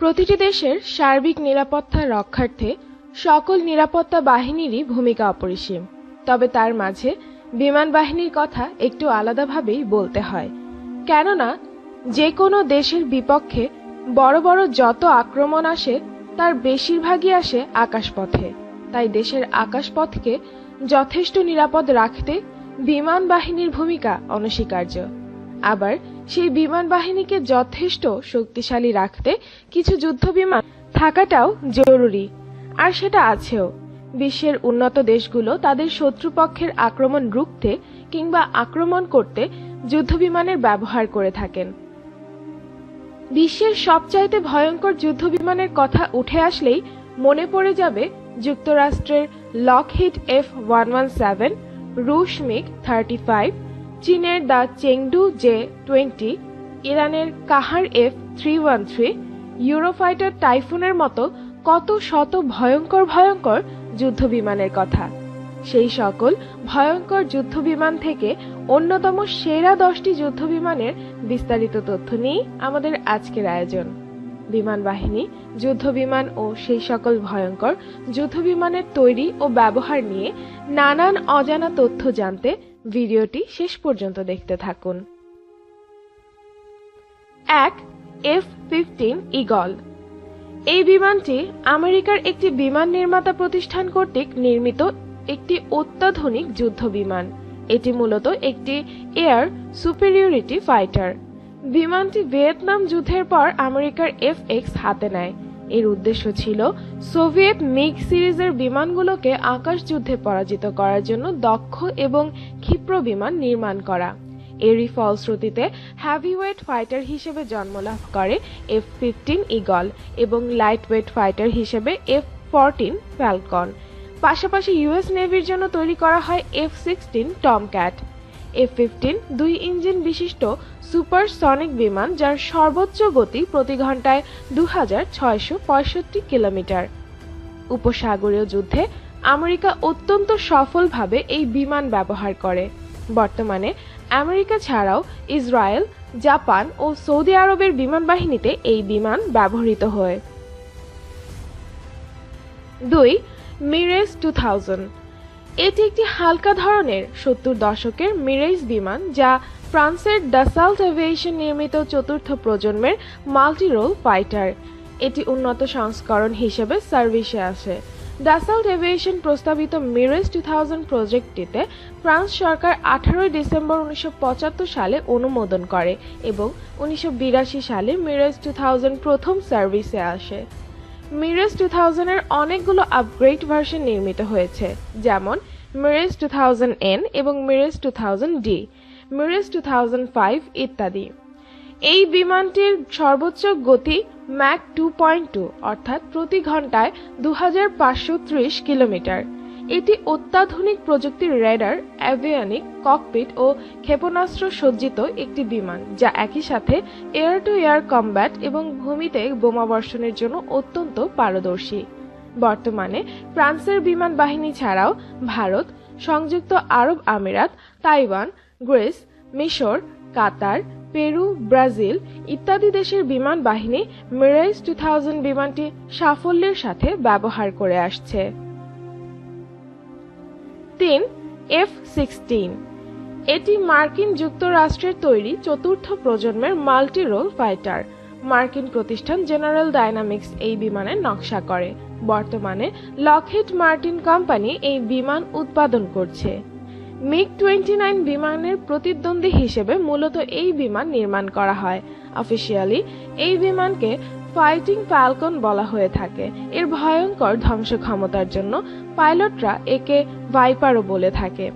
প্রতিটি দেশের সার্বিক নিরাপত্তা রক্ষার্থে সকল নিরাপত্তা বাহিনীরই ভূমিকা অপরিসীম। তবে তার মাঝে বিমান বাহিনীর কথা একটু আলাদাভাবেই বলতে হয়। কেননা যে কোনো দেশের বিপক্ষে বড় বড় যত আক্রমণ আসে, তার বেশিরভাগই আসে আকাশপথে। তাই দেশের আকাশপথকে যথেষ্ট নিরাপদ রাখতে বিমান বাহিনীর ভূমিকা অনস্বীকার্য। আবার সেই বিমান বাহিনীকে যথেষ্ট শক্তিশালী রাখতে কিছু যুদ্ধ বিমান থাকাটাও জরুরি। আর সেটা আছেও। বিশ্বের উন্নত দেশগুলো তাদের শত্রুপক্ষের আক্রমণ রুখতে কিংবা আক্রমণ করতে যুদ্ধবিমানের ব্যবহার করে থাকেন। বিশ্বের সবচাইতে ভয়ঙ্কর যুদ্ধবিমানের কথা উঠে আসলেই মনে পড়ে যাবে যুক্তরাষ্ট্রের Lockheed F one one seven রুশ মিগ থার্টি ফাইভ চীনের দ্য চেংডু জে টোয়েন্টি, ইরানের Qaher F three one three Eurofighter টাইফুনের মতো কত শত ভয়ঙ্কর ভয়ঙ্কর যুদ্ধবিমানের কথা। সেই সকল ভয়ঙ্কর যুদ্ধবিমান থেকে অন্যতম সেরা দশটি যুদ্ধবিমানের বিস্তারিত তথ্য নিয়েই আমাদের আজকের আয়োজন। বিমান বাহিনী, যুদ্ধবিমান ও সেই সকল ভয়ঙ্কর যুদ্ধবিমানের তৈরি ও ব্যবহার নিয়ে নানান অজানা তথ্য জানতে ভিডিওটি শেষ পর্যন্ত দেখতে থাকুন। এক এফ ফিফটিন ইগল এই বিমানটি আমেরিকার একটি বিমান নির্মাতা প্রতিষ্ঠান কর্তৃক নির্মিত একটি অত্যাধুনিক যুদ্ধ বিমান। এটি মূলত একটি এয়ার সুপেরিয়রিটি ফাইটার। বিমানটি ভিয়েতনাম যুদ্ধের পর আমেরিকার এফ এক্স হাতে নেয়। এর উদ্দেশ্য ছিল সোভিয়েত মিগ সিরিজের বিমানগুলোকে আকাশ যুদ্ধে পরাজিত করার জন্য দক্ষ এবং ক্ষিপ্র বিমান নির্মাণ করা। এরই ফলশ্রুতিতে হ্যাভিওয়েট ফাইটার হিসেবে জন্মলাভ করে এফ ফিফটিন ইগল এবং লাইটওয়েট ফাইটার হিসেবে এফ ফরটিন ফ্যালকন পাশাপাশি ইউএস নেভির জন্য তৈরি করা হয় F sixteen Tomcat F fifteen, দুই ইঞ্জিন বিশিষ্ট সুপারসনিক বিমান যার সর্বোচ্চ গতি প্রতি ঘন্টায় দু হাজার ছয়শো পঁয়ষট্টি কিলোমিটার। উপসাগরীয় যুদ্ধে আমেরিকা অত্যন্ত সফলভাবে এই বিমান ব্যবহার করে। বর্তমানে আমেরিকা ছাড়াও ইসরায়েল, জাপান ও সৌদি আরবের বিমান বাহিনীতে এই বিমান ব্যবহৃত হয়। দুই মিরেজ টু থাউজেন্ড একটি হালকা ধরনের সত্তর দশকের মিরেজ বিমান যা ফ্রান্সের ডাসাল্ট এভিয়েশন নির্মিত চতুর্থ প্রজন্মের মাল্টিরোল ফাইটার। এটি উন্নত সংস্করণ হিসেবে সার্ভিসে আসে ডাসাল্ট এভিয়েশন প্রস্তাবিত মিরেজ টু থাউজেন্ড প্রজেক্টটিতে ফ্রান্স সরকার আঠারোই ডিসেম্বর উনিশশো পঁচাত্তর সালে অনুমোদন করে এবং উনিশশো বিরাশি সালে মিরেজ টু থাউজেন্ড প্রথম সার্ভিসে আসে। মিরেজ টু থাউজেন্ডের অনেকগুলো আপগ্রেড ভার্সন নির্মিত হয়েছে, যেমন মিরেজ টু থাউজেন্ড এন এবং Mirage two thousand D Mirage two thousand five ইত্যাদি। এই বিমানটির সর্বোচ্চ গতি ম্যাক টু পয়েন্ট টু অর্থাৎ প্রতি ঘন্টায় দু হাজার পাঁচশো ত্রিশ কিলোমিটার। এটি অত্যাধুনিক প্রযুক্তির রেডার অ্যাভিয়ানিক, ককপিট ও ক্ষেপণাস্ত্র সজ্জিত একটি বিমান, যা একই সাথে এয়ার টু এয়ার কমব্যাট এবং ভূমিতে বোমাবর্ষণের জন্য অত্যন্ত পারদর্শী। বর্তমানে ফ্রান্সের বিমান বাহিনী ছাড়াও ভারত, সংযুক্ত আরব আমিরাত, তাইওয়ান, গ্রিস, মিশর, কাতার, পেরু, ব্রাজিল ইত্যাদি দেশের বিমান বাহিনী মিরাইজ টু থাউজেন্ড বিমানটি সাফল্যের সাথে ব্যবহার করে আসছে। তিন, এফ সিক্সটিন। এটি মার্কিন যুক্তরাষ্ট্রের তৈরি চতুর্থ প্রজন্মের মাল্টি রোল ফাইটার। মার্কিন প্রতিষ্ঠান জেনারেল ডাইনামিক্স এই বিমানের নকশা করে। বর্তমানে লকহিড মার্টিন কোম্পানি এই বিমান উৎপাদন করছে। মিগ টোয়েন্টি নাইন বিমানের প্রতিদ্বন্দ্বী হিসেবে মূলত এই বিমান নির্মাণ করা হয়। অফিসিয়ালি, এই বিমানকে ফাইটিং ফ্যালকন বলা হয়ে থাকে। এর ভয়ঙ্কর ধ্বংস ক্ষমতার জন্য পাইলটরা একে ভাইপারও বলে থাকে।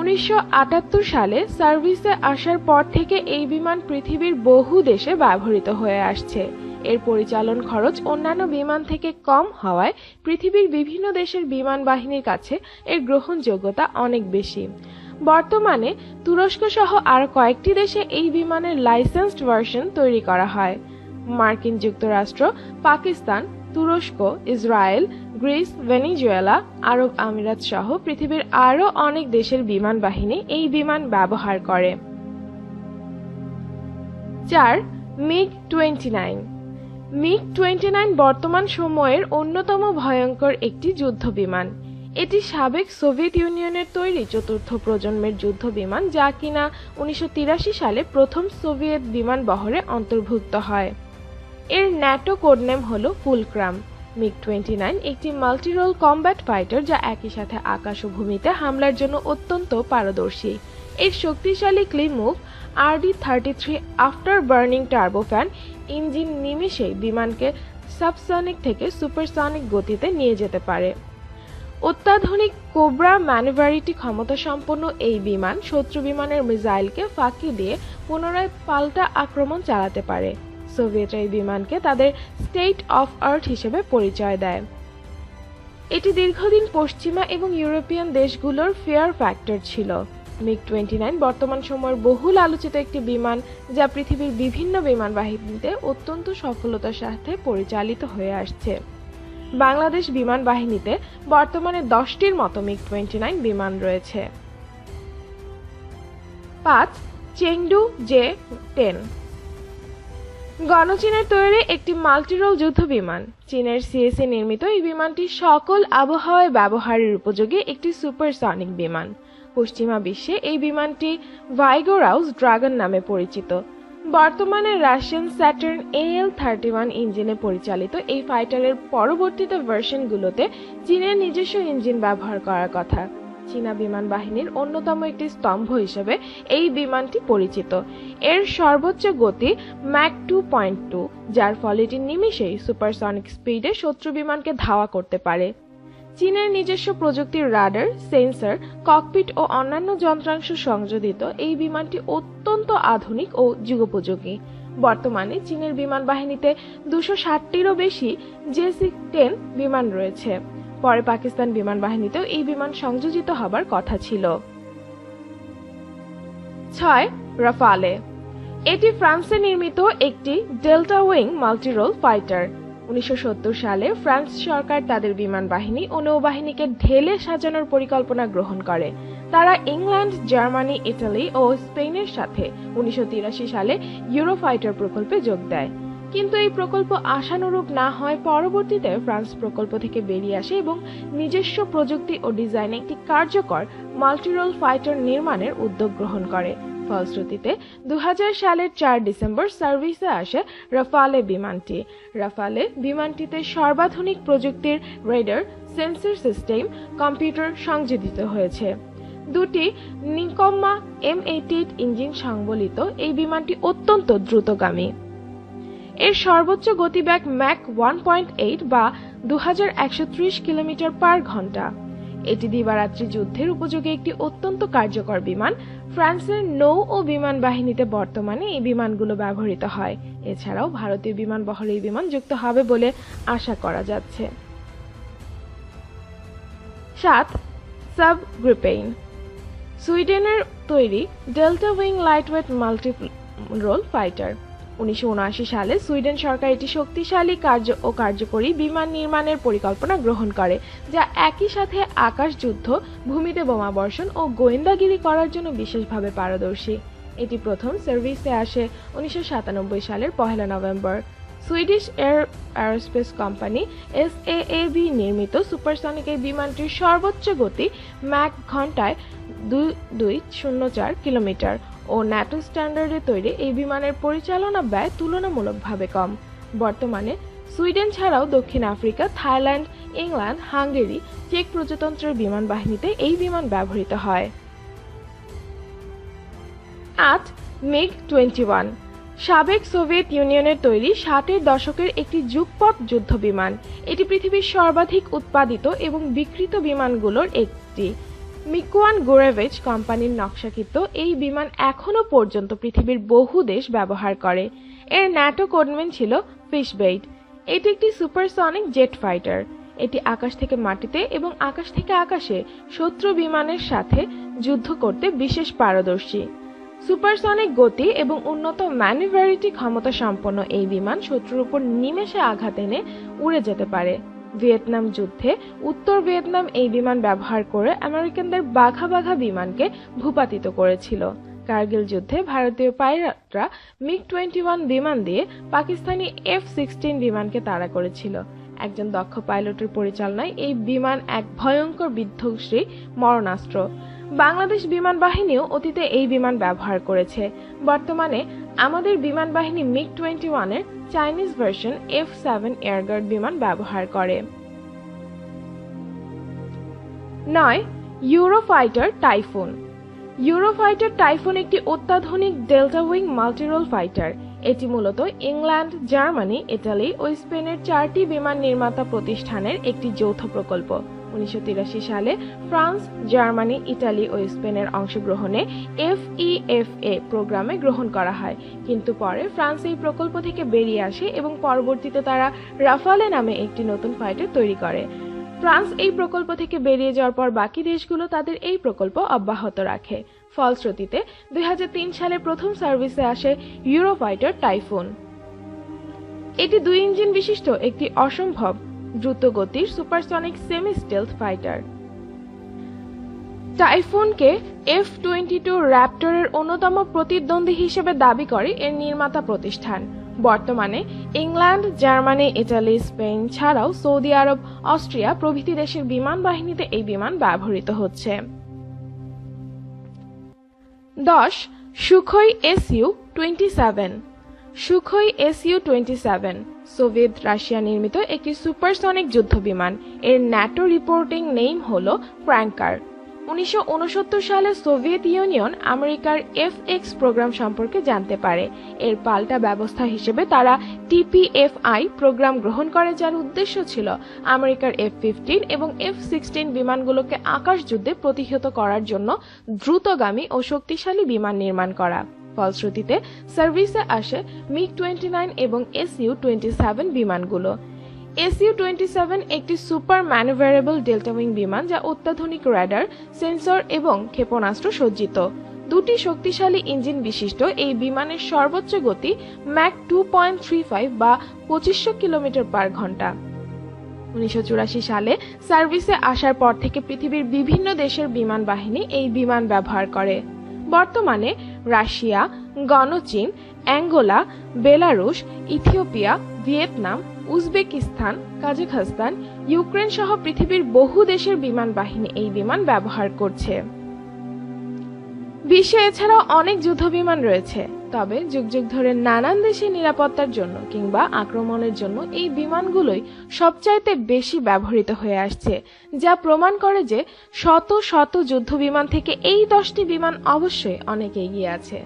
উনিশশো আটাত্তর সালে সার্ভিসে আসার পর থেকে এই বিমান পৃথিবীর বহু দেশে ব্যবহৃত হয়ে আসছে। এর পরিচালন খরচ অন্যান্য বিমান থেকে কম হওয়ায় পৃথিবীর বিভিন্ন দেশের বিমান বাহিনীর কাছে এর গ্রহণযোগ্যতা অনেক বেশি। বর্তমানে তুরস্ক সহ আরও কয়েকটি দেশে এই বিমানের লাইসেন্সড ভার্সন তৈরি করা হয়। মার্কিন যুক্তরাষ্ট্র, পাকিস্তান, তুরস্ক, ইসরায়েল, গ্রিস, ভেনিজুয়েলা, আরব আমিরাত সহ পৃথিবীর আরও অনেক দেশের বিমান বাহিনী এই বিমান ব্যবহার করে। চার MiG twenty nine. MiG twenty nine বর্তমান সময়ের অন্যতম ভয়ঙ্কর একটি যুদ্ধ বিমান। এটি সাবেক সোভিয়েত ইউনিয়নের তৈরি চতুর্থ প্রজন্মের যুদ্ধ বিমান যা কিনা উনিশশো তিরাশি সালে প্রথম সোভিয়েত বিমান বহরে অন্তর্ভুক্ত হয়। এর ন্যাটো কোডনেম হল ফুলক্রাম। মিগ টোয়েন্টি নাইন একটি মাল্টিরোল কম্ব্যাট ফাইটার যা একই সাথে আকাশ ও ভূমিতে হামলার জন্য অত্যন্ত পারদর্শী। এর শক্তিশালী Klimov RD thirty three after burning turbofan, engine নিমেষেই বিমানকে সাবসনিক থেকে সুপারসনিক গতিতে নিয়ে যেতে পারে। অত্যাধুনিক কোবরা ম্যানুভারিটি ক্ষমতা সম্পন্ন এই বিমান শত্রু বিমানের মিসাইলকে ফাঁকি দিয়ে পুনরায় পাল্টা আক্রমণ চালাতে পারে। সোভিয়েতরা এই বিমানকে তাদের স্টেট অফ আর্থ হিসেবে পরিচয় দেয়। এটি দীর্ঘদিন পশ্চিমা এবং ইউরোপিয়ান দেশগুলোর ফেয়ার ফ্যাক্টর ছিল। মিগ টোয়েন্টি নাইন বর্তমান সময়ের বহুল আলোচিত একটি বিমান যা পৃথিবীর বিভিন্ন বিমান বাহিনীতে অত্যন্ত সফলতার সাথে পরিচালিত হয়ে আসছে। বাংলাদেশ বিমান বাহিনীতে বর্তমানে দশটির মতো মিগ টোয়েন্টি নাইন বিমান রয়েছে। পাঁচ, চেংডু জে টেন। গণচীনের তৈরি একটি মাল্টিরোল যুদ্ধ বিমান চীনের সিএসএ নির্মিত এই বিমানটি সকল আবহাওয়ায় ব্যবহারের উপযোগী একটি সুপারসনিক বিমান। পশ্চিমা বিশ্বে এই বিমানটি ভাইগোরাউস ড্রাগন নামে পরিচিত। বর্তমানে Russian Saturn AL thirty one ইঞ্জিনে পরিচালিত এই ফাইটারের পরবর্তীতে ভার্সনগুলোতে চীনের নিজস্ব ইঞ্জিন ব্যবহার করার কথা। চীনা বিমান বাহিনীর অন্যতম একটি স্তম্ভ হিসেবে এই বিমানটি পরিচিত। এর সর্বোচ্চ গতি ম্যাক টু পয়েন্ট টু যার ফলে এটি নিমিষেই সুপারসনিক স্পিডে শত্রু বিমানকে ধাওয়া করতে পারে। চীনের নিজস্ব প্রযুক্তির রাডার, সেন্সর ককপিট ও অন্যান্য যন্ত্রাংশ সংযোজিত এই বিমানটি অত্যন্ত আধুনিক ও যুগোপযোগী। বর্তমানে চীনের বিমান বাহিনীতে দুশো ষাটটিরও বেশি জেসি টেন বিমান রয়েছে। পরে পাকিস্তান বিমান বাহিনীতেও এই বিমান সংযোজিত হবার কথা ছিল। ছয়, রাফালে। এটি ফ্রান্সে নির্মিত একটি ডেল্টা উইং মাল্টিরোল ফাইটার। উনিশশো সত্তর সালে ফ্রান্স সরকার তাদের বিমান বাহিনী ও নৌবাহিনীকে ঢেলে সাজানোর পরিকল্পনা গ্রহণ করে। তারা ইংল্যান্ড, জার্মানি, ইটালি ও স্পেনের সাথে উনিশশো তিরাশি সালে ইউরোফাইটার প্রকল্পে যোগ দেয়। কিন্তু এই প্রকল্প আশানুরূপ না হয়, পরবর্তীতে ফ্রান্স প্রকল্প থেকে বেরিয়ে আসে এবং নিজস্ব প্রযুক্তি ও ডিজাইনে একটি কার্যকর মাল্টিরোল ফাইটার নির্মাণের উদ্যোগ গ্রহণ করে। ফলশ্রুতিতে দু হাজার সালের চার ডিসেম্বর সার্ভিসে আসে রাফালে বিমানটি। রাফালে বিমানটিতে সর্বাধুনিক প্রযুক্তির রেডার, সেন্সর সিস্টেম, কম্পিউটার সংযোজিত হয়েছে। দুটি নিকম্মা এম এইটি ইঞ্জিন সংবলিত এই বিমানটি অত্যন্ত দ্রুতগামী। এর সর্বোচ্চ গতিবেগ ম্যাক ওয়ান পয়েন্ট এইট বা দু হাজার একশো ত্রিশ কিলোমিটার পার ঘণ্টা। এটি দিবারাত্রি যুদ্ধের উপযোগী একটি অত্যন্ত কার্যকর বিমান। ফ্রান্সের নৌ ও বিমান বাহিনীতে বর্তমানে এই বিমানগুলো ব্যবহৃত হয়। এছাড়াও ভারতীয় বিমান বহরে এই বিমান যুক্ত হবে বলে আশা করা যাচ্ছে। সাত সাব গ্রিপেইন সুইডেনের তৈরি delta wing lightweight multi role fighter. উনিশশো উনআশি সালে সুইডেন সরকার এটি শক্তিশালী কার্য ও কার্যকরী বিমান নির্মাণের পরিকল্পনা গ্রহণ করে, যা একই সাথে আকাশ যুদ্ধ, ভূমিতে বোমা বর্ষণ ও গোয়েন্দাগিরি করার জন্য বিশেষভাবে পারদর্শী। এটি প্রথম সার্ভিসে আসে উনিশশো সাতানব্বই সালের পহেলা November. Swedish air aerospace company S B নির্মিত সুপারসনিক এই বিমানটির সর্বোচ্চ গতি ম্যাক ঘন্টায় দুই দুই, শূন্য চার কিলোমিটার। ও ন্যাটো স্ট্যান্ডার্ডে তৈরি এই বিমানের পরিচালনা ব্যয় তুলনামূলকভাবে কম। বর্তমানে সুইডেন ছাড়াও দক্ষিণ আফ্রিকা, থাইল্যান্ড, ইংল্যান্ড, হাঙ্গেরি চেক প্রজাতন্ত্রের বিমান বাহিনীতে এই বিমান ব্যবহৃত হয়। আট, মিগ টোয়েন্টি ওয়ান। সাবেক সোভিয়েত ইউনিয়নের তৈরি ষাটের দশকের একটি যুগপথ যুদ্ধ বিমান এটি পৃথিবীর সর্বাধিক উৎপাদিত এবং বিকৃত বিমানগুলোর একটি। মিকুয়ান গোরেভেজ কোম্পানির নকশাকৃত এই বিমান এখনও পর্যন্ত পৃথিবীর বহু দেশ ব্যবহার করে। এর ন্যাটো কোডমেন ছিল ফিশবেইট। এটি একটি সুপারসনিক জেট ফাইটার। এটি আকাশ থেকে মাটিতে এবং আকাশ থেকে আকাশে শত্রু বিমানের সাথে যুদ্ধ করতে বিশেষ পারদর্শী। সুপারসনিক গতি এবং উন্নত ম্যানুভারিটি ক্ষমতা সম্পন্ন এই বিমান শত্রুর উপর নিমেষে আঘাত এনে উড়ে যেতে পারে। ভিয়েতনাম যুদ্ধে উত্তর ভিয়েতনাম এই বিমান ব্যবহার করে আমেরিকানদের বাঘা বাঘা বিমানকে ভূপাতিত করেছিল। কার্গিল যুদ্ধে ভারতীয় পাইলটরা মিগ টোয়েন্টি ওয়ান বিমান দিয়ে পাকিস্তানি এফ সিক্সটিন বিমানকে তাড়া করেছিল। একজন দক্ষ পাইলটের পরিচালনায় এই বিমান এক ভয়ঙ্কর বিধ্বংসী মরণাস্ত্র। বাংলাদেশ বিমান বাহিনীও অতীতে এই বিমান ব্যবহার করেছে। বর্তমানে আমাদের বিমান বাহিনী মিগ টোয়েন্টি ওয়ানের Chinese version F seven Airguard বিমান ব্যবহার করে। নয় ইউরোফাইটার টাইফুন ইউরোফাইটার টাইফুন একটি অত্যাধুনিক ডেল্টা উইং মাল্টিরোল ফাইটার এটি মূলত ইংল্যান্ড, জার্মানি ইটালি ও স্পেনের চারটি বিমান নির্মাতা প্রতিষ্ঠানের একটি যৌথ প্রকল্প। উনিশশো তিরাশি সালে ফ্রান্স, জার্মানি ইটালি ও স্পেনের অংশগ্রহণে এফইএফএ প্রোগ্রামে গ্রহণ করা হয়। কিন্তু পরে ফ্রান্স এই প্রকল্প থেকে বেরিয়ে আসে এবং পরবর্তীতে তারা রাফালে নামে একটি নতুন ফাইটার তৈরি করে। ফ্রান্স এই প্রকল্প থেকে বেরিয়ে যাওয়ার পর বাকি দেশগুলো তাদের এই প্রকল্প অব্যাহত রাখে। ফলশ্রুতিতে দুই হাজার তিন সালে প্রথম সার্ভিসে আসে ইউরোফাইটার টাইফুন। এটি দুই ইঞ্জিন বিশিষ্ট একটি অসম্ভব দ্রুতগতির সুপারসনিক সেমি স্টেলথ ফাইটার টাইফুনকে এফ টোয়েন্টি টু র্যাপ্টরের অন্যতম প্রতিদ্বন্দ্বী হিসেবে দাবি করে এর নির্মাতা প্রতিষ্ঠান। বর্তমানে ইংল্যান্ড, জার্মানি, ইটালি, স্পেন ছাড়াও সৌদি আরব, অস্ট্রিয়া প্রভৃতি দেশের বিমান বাহিনীতে এই বিমান ব্যবহৃত হচ্ছে। দশ, Sukhoi SU twenty seven Sukhoi SU twenty seven Soviet Russia নির্মিত একটি সুপারসনিক যুদ্ধবিমান। এর ন্যাটো রিপোর্টিং নেম হল ফ্র্যাঙ্কার উনিশশো উনসত্তর সালে সোভিয়েত ইউনিয়ন আমেরিকার এফ এক্স প্রোগ্রাম সম্পর্কে জানতে পারে। এর পাল্টা ব্যবস্থা হিসেবে তারা টিপিএফআই প্রোগ্রাম গ্রহণ করে, যার উদ্দেশ্য ছিল আমেরিকার এফ ফিফটিন এবং এফ সিক্সটিন বিমানগুলোকে আকাশ যুদ্ধে প্রতিহত করার জন্য দ্রুতগামী ও শক্তিশালী বিমান নির্মাণ করা। ফলশ্রুতিতে সার্ভিসে আসে মিগ টোয়েন্টি নাইন এবং এসইউ টোয়েন্টি সেভেন বিমানগুলো। এসইউ টোয়েন্টি সেভেন একটি সুপার ম্যানুভারেবল ডেল্টা উইং বিমান যা অত্যাধুনিক র্যাডার সেন্সর এবং ক্ষেপণাস্ত্র সজ্জিত। দুটি শক্তিশালী ইঞ্জিন বিশিষ্ট এই বিমানের সর্বোচ্চ গতি Mach two point three five বা পঁচিশশো কিলোমিটার পার ঘণ্টা। উনিশশো সালে সার্ভিসে আসার পর থেকে পৃথিবীর বিভিন্ন দেশের বিমান বাহিনী এই বিমান ব্যবহার করে। বর্তমানে Russia, গণচীন, Angola, Belarus, Ethiopia, Vietnam, Uzbekistan, Kazakhstan, Ukraine সহ পৃথিবীর বহু দেশের বিমান বাহিনী এই বিমান ব্যবহার করছে। বিশ্বে এছাড়াও অনেক যুদ্ধ বিমান রয়েছে। তবে যুগ যুগ ধরে নানান দেশে নিরাপত্তার জন্য কিংবা আক্রমণের জন্য এই বিমানগুলোই সবচাইতে বেশি ব্যবহৃত হয়ে আসছে, যা প্রমাণ করে যে শত শত যুদ্ধ বিমান থেকে এই দশটি বিমান অবশ্যই অনেক এগিয়ে আছে।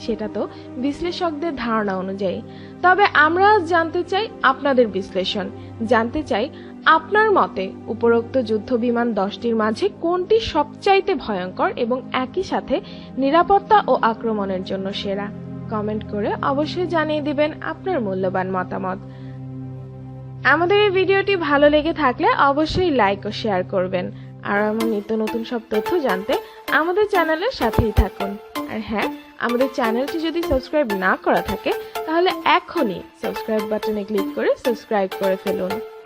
সেটা তো বিশ্লেষকদের ধারণা অনুযায়ী। তবে আমরা জানতে চাই আপনাদের বিশ্লেষণ। জানতে চাই আপনার মতে উপরোক্ত যুদ্ধ বিমান দশটির মাঝে কোনটি সবচাইতে ভয়ঙ্কর এবং একই সাথে নিরাপত্তা ও আক্রমণের জন্য সেরা? কমেন্ট করে অবশ্যই জানিয়ে দিবেন আপনার মূল্যবান মতামত। আমাদের এই ভিডিওটি ভালো লেগে থাকলে অবশ্যই লাইক ও শেয়ার করবেন। আর এমন নিত্য নতুন সব তথ্য জানতে আমাদের চ্যানেলের সাথেই থাকুন। আর হ্যাঁ আমাদের চ্যানেলটি যদি সাবস্ক্রাইব না করা থাকে, তাহলে এখনই সাবস্ক্রাইব বাটনে ক্লিক করে সাবস্ক্রাইব করে ফেলুন।